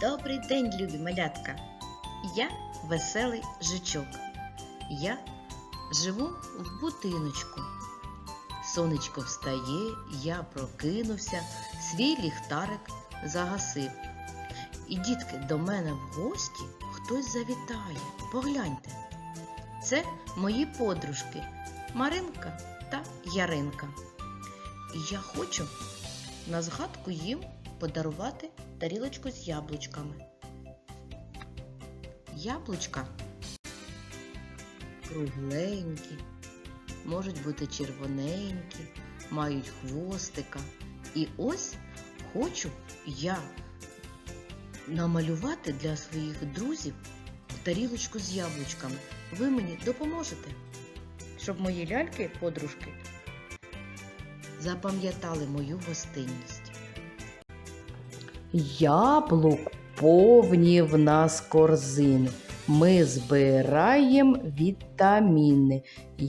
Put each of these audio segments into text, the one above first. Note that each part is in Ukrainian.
Добрий день, любі малятка! Я веселий жичок. Я живу в будиночку. Сонечко встає, я прокинувся, свій ліхтарик загасив. І дітки до мене в гості хтось завітає. Погляньте. Це мої подружки Маринка та Яринка. І я хочу на згадку їм подарувати тарілочку з яблучками. Яблучка кругленькі, можуть бути червоненькі, мають хвостика. І ось хочу я намалювати для своїх друзів тарілочку з яблучками. Ви мені допоможете, щоб мої ляльки, подружки, запам'ятали мою гостинність. Яблук повні в нас корзини. Ми збираємо вітаміни.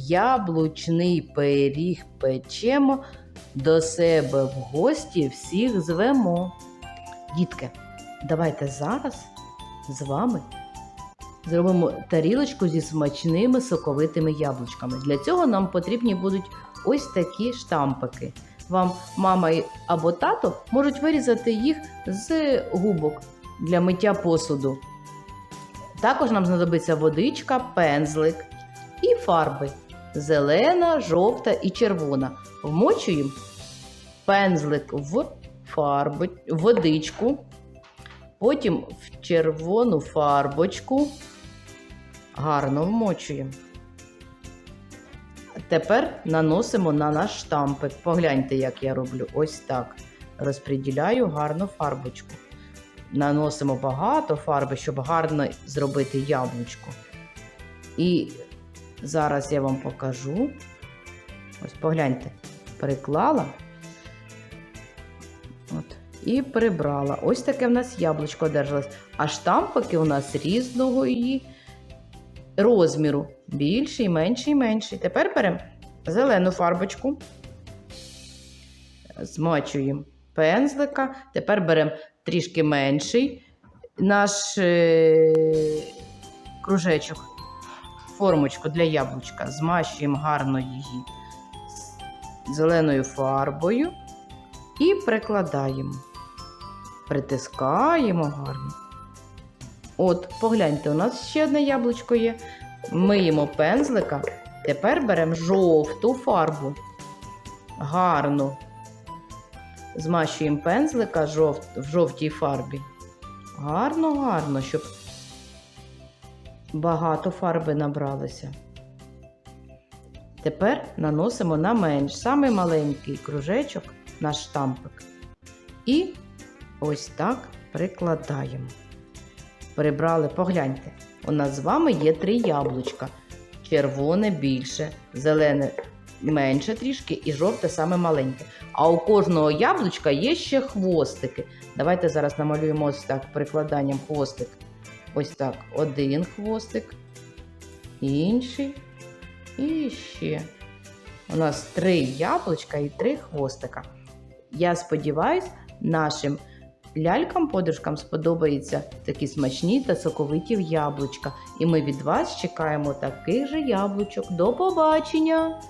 Яблучний пиріг печемо, до себе в гості всіх звемо. Дітки, давайте зараз з вами зробимо тарілочку зі смачними соковитими яблучками. Для цього нам потрібні будуть ось такі штампики. Вам мама або тато можуть вирізати їх з губок для миття посуду. Також нам знадобиться водичка, пензлик і фарби зелена, жовта і червона. Вмочуємо пензлик в фарбу, в водичку, потім в червону фарбочку. Гарно вмочуємо. Тепер наносимо на наш штампик. Погляньте, як я роблю. Ось так. Розподіляю гарно фарбочку. Наносимо багато фарби, щоб гарно зробити яблучко. І зараз я вам покажу. Ось погляньте, приклала От, і прибрала. Ось таке в нас яблучко одержалось. А штампики у нас різного її розміру. Більший, менший, менший. Тепер беремо зелену фарбочку, змачуємо пензлика. Тепер беремо трішки менший наш е, кружечок, формочку для яблучка. Змащуємо гарно її зеленою фарбою і прикладаємо. Притискаємо гарно. От, погляньте, у нас ще одне яблучко є. Миємо пензлика. Тепер беремо жовту фарбу. Гарно. Змащуємо пензлика жов... в жовтій фарбі. Гарно, гарно, щоб багато фарби набралося. Тепер наносимо на менш самий маленький кружечок на штампик. І ось так прикладаємо. Прибрали, погляньте, у нас з вами є три яблучка. Червоне більше, зелене менше трішки і жовте саме маленьке. А у кожного яблучка є ще хвостики. Давайте зараз намалюємо ось так прикладанням хвостик. Ось так, один хвостик, інший і ще. У нас три яблучка і три хвостика. Я сподіваюсь, нашим лялькам, подружкам сподобаються такі смачні та соковиті яблучка. І ми від вас чекаємо таких же яблучок. До побачення!